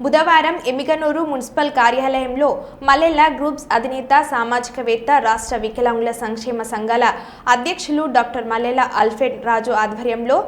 బుధవారం ఎమిగనూరు మున్సిపల్ కార్యాలయంలో మల్లెల గ్రూప్స్ అధినేత సామాజికవేత్త రాష్ట్ర వికలాంగుల సంక్షేమ సంఘాల అధ్యక్షులు డాక్టర్ మల్లెల అల్ఫెడ్ రాజు ఆధ్వర్యంలో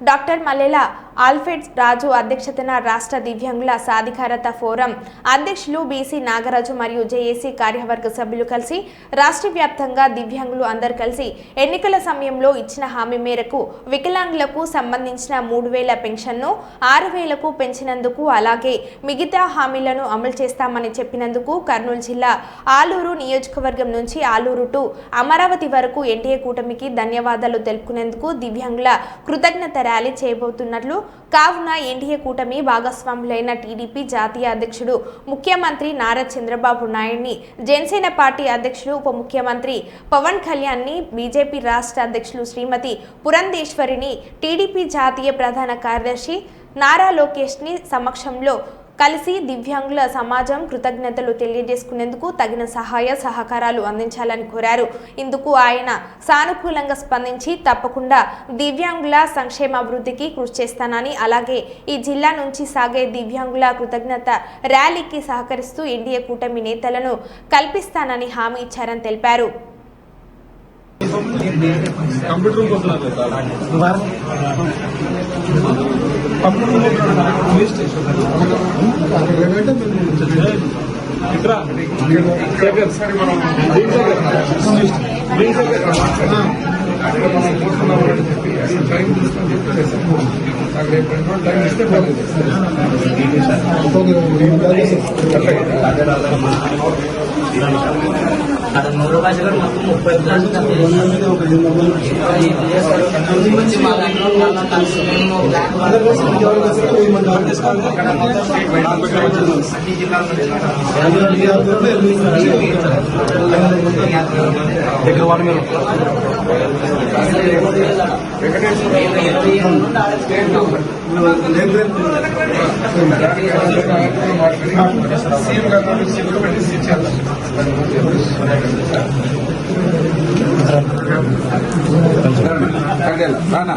డాక్టర్ మల్లెల ఆల్ఫెడ్ రాజు అధ్యక్షతన రాష్ట్ర దివ్యాంగుల సాధికారత ఫోరం. అధ్యక్షులు బీసీ నాగరాజు మరియు జేఏసీ కార్యవర్గ సభ్యులు కలిసి రాష్ట్ర వ్యాప్తంగా దివ్యాంగులు అందరు కలిసి ఎన్నికల సమయంలో ఇచ్చిన హామీ మేరకు వికలాంగులకు సంబంధించిన మూడు వేల పెన్షన్ను ఆరు వేలకు పెంచినందుకు అలాగే మిగతా హామీలను అమలు చేస్తామని చెప్పినందుకు కర్నూలు జిల్లా ఆలూరు నియోజకవర్గం నుంచి ఆలూరు టు అమరావతి వరకు ఎన్డీఏ కూటమికి ధన్యవాదాలు తెలుపుకునేందుకు దివ్యాంగుల కృతజ్ఞత ర్యాలీ చేయబోతున్నట్లు కావున ఎన్డీఏ కూటమి భాగస్వాములైన టీడీపీ జాతీయ అధ్యక్షుడు ముఖ్యమంత్రి నారా చంద్రబాబు నాయుడిని జనసేన పార్టీ అధ్యక్షుడు ఉప ముఖ్యమంత్రి పవన్ కళ్యాణ్ని బీజేపీ రాష్ట్ర అధ్యక్షులు శ్రీమతి పురంధేశ్వరిని టీడీపీ జాతీయ ప్రధాన కార్యదర్శి నారా లోకేష్ని సమక్షంలో కలిసి దివ్యాంగుల సమాజం కృతజ్ఞతలు తెలియజేసుకునేందుకు తగిన సహాయ సహకారాలు అందించాలని కోరారు. ఇందుకు ఆయన సానుకూలంగా స్పందించి తప్పకుండా దివ్యాంగుల సంక్షేమాభివృద్ధికి కృషి చేస్తానని అలాగే ఈ జిల్లా నుంచి సాగే దివ్యాంగుల కృతజ్ఞత ర్యాలీకి సహకరిస్తూ ఎన్డీఏ కూటమి నేతలను కల్పిస్తానని హామీ ఇచ్చారని తెలిపారు. కంప్యూటర్ పోలీస్ స్టేషన్ ఇట్రా టైం తీసుకొని చెప్పేసి నాకు రేపు రెండు రోజులు టైం ఇస్తే అది మూడు భాషలు మొత్తం ముప్పై వచ్చి మా దాంట్లో మళ్ళా కలిసి మేము బ్లాక్ అన్ని దగ్గర వాడి మీరు మేము ఇరవై ఏడు నుండి ఆలోచిస్తున్నాము సీఎం గారు నోటీస్ కూడా పెట్టేసి రానా